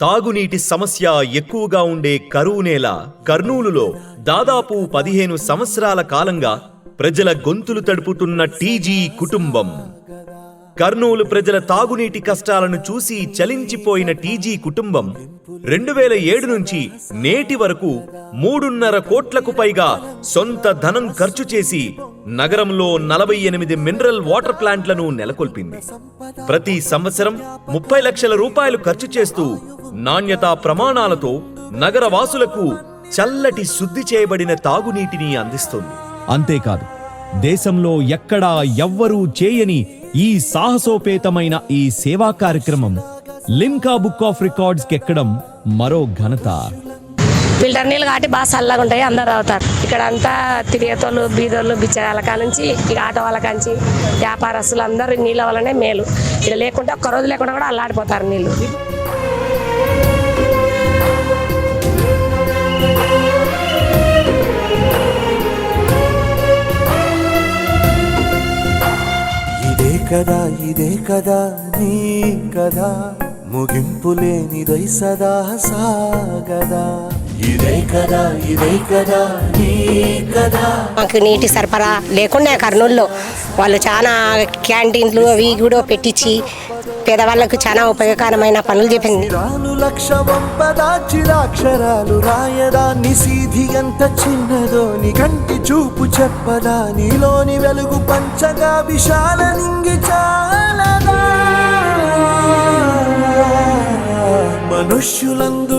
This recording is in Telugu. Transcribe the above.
తాగునీటి సమస్య ఎక్కువగా ఉండే కరువు నేల కర్నూలులో దాదాపు పదిహేను సంవత్సరాల కాలంగా ప్రజల గొంతులు తడుపుతున్న టీజీ కుటుంబం. కర్నూలు ప్రజల తాగునీటి కష్టాలను చూసి చలించిపోయిన టీజీ కుటుంబం రెండు వేల ఏడు నుంచి నేటి వరకు మూడున్నర కోట్లకు పైగా సొంత ధనం ఖర్చు చేసి నగరంలో నలభై ఎనిమిది మినరల్ వాటర్ ప్లాంట్లను నెలకొల్పింది. ప్రతి సంవత్సరం ముప్పై లక్షల రూపాయలు ఖర్చు చేస్తూ నాణ్యతా ప్రమాణాలతో నగర వాసులకు చల్లటి శుద్ధి చేయబడిన తాగునీటిని అందిస్తుంది. అంతేకాదు దేశంలో ఎక్కడా ఎవ్వరూ చేయని ఈ సాహసోపేతమైన ఈ సేవా కార్యక్రమం లిమ్కా బుక్ ఆఫ్ రికార్డ్స్ ఎక్కడం మరో ఘనత. ఫిల్టర్ నీళ్ళు కాబట్టి బాగా చల్లగా ఉంటాయి అందరు అవుతారు ఇక్కడ అంతా తిరిగేతోళ్ళు బీదోళ్ళు బిచ్చగాళ్ళ నుంచి ఇక ఆటో వాళ్ళ కాంచి వ్యాపారస్తులు అందరూ నీళ్ళ వల్లనే మేలు. ఇలా లేకుంటే ఒక్క రోజు లేకుండా కూడా అల్లాడిపోతారు నీళ్ళు. ఇదే కదా ఇదే కదా నీ కదా. ముగింపు లేనిదై సదా సాగదా. మాకు నీటి సరఫరా లేకుండా కర్నూలులో వాళ్ళు చాలా క్యాంటీన్లు అవి కూడా పెట్టించి పేదవాళ్ళకు చాలా ఉపయోగకరమైన పనులు చెప్పింది చిరాక్షరాలు రాయదా నిసీధి ఎంత చిన్నదో నీ కంటి చూపు చెప్పదా? నీలోని వెలుగు పంచగా విశాల నింగి చాలదా? మనుష్యులందు